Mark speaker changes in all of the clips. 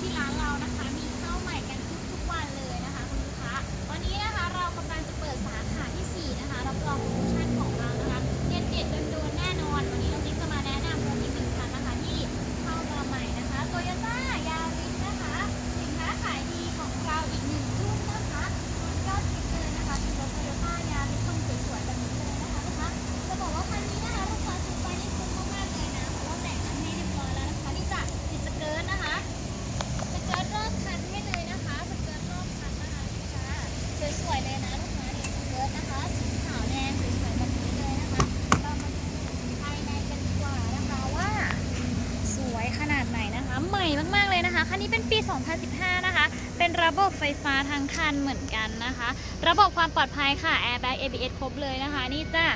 Speaker 1: ที่ร้านเรานะคะ สวยเลยนะลูกค้าสเกินะคะสีขาวแดงสวยแบบนี้เลยนะคะเรามาดูภายในกันกว่านะคะว่า สวยขนาดไหนนะคะ ใหม่มากๆเลยนะคะคันนี้เป็นปี 2015 นะคะ เป็นระบบไฟฟ้าทั้งคันเหมือนกันนะคะ ระบบความปลอดภัยค่ะแอร์แบ็ก ABS ครบเลยนะคะ นี่จ้า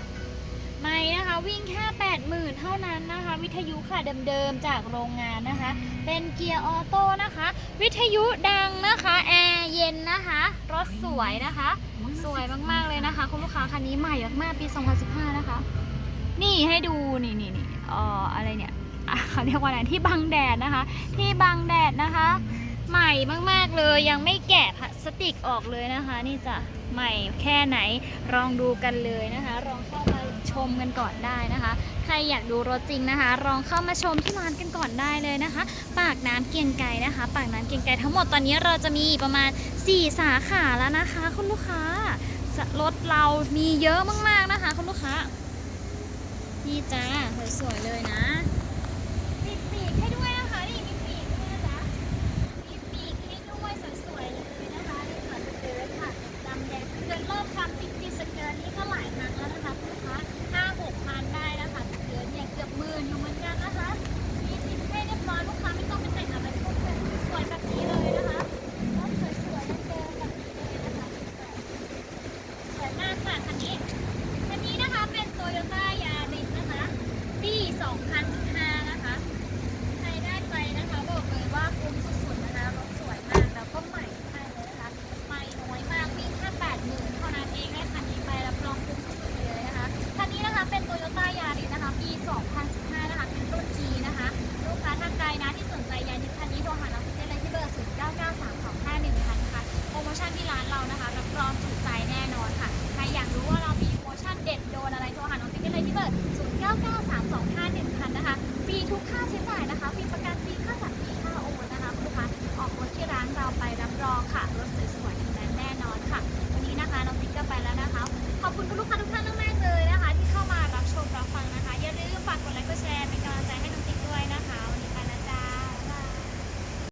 Speaker 1: ไม่นะคะ วิ่งแค่80,000 เท่านั้นนะคะ วิทยุค่ะเดิมๆจากโรงงานนะคะ เป็นเกียร์ออโต้นะคะ วิทยุดังนะคะแอร์เย็นนะคะรถสวยนะคะ สวยมากๆเลยนะคะ คุณลูกค้าคันนี้ใหม่มากๆปี 2015 นะคะ นี่ให้ดูนี่นี่นี่อ่ออะไรเนี่ยเขาเรียกว่าอะไรที่บังแดดนะคะ ที่บังแดดนะคะ ใหม่มากๆเลยยังไม่แกะพลาสติกออกเลยนะคะ นี่จะใหม่แค่ไหนลองดูกันเลยนะคะลองเข้ามา ชมกันก่อนได้นะคะ ใครอยากดูรถจริงนะคะลองเข้ามาชมที่ร้านกันก่อนได้เลยนะคะ ปากน้ำเกียงไก่นะคะ ปากน้ำเกียงไก่ทั้งหมดตอนนี้เราจะมีประมาณ 4 สาขาแล้วนะคะคุณลูกค้ารถเรามีเยอะมากๆนะคะ คุณลูกค้านี่จ้าสวยๆเลยนะปีกให้ดู ร้องถูกใจแน่นอนค่ะ ใครอยากรู้ว่าเรา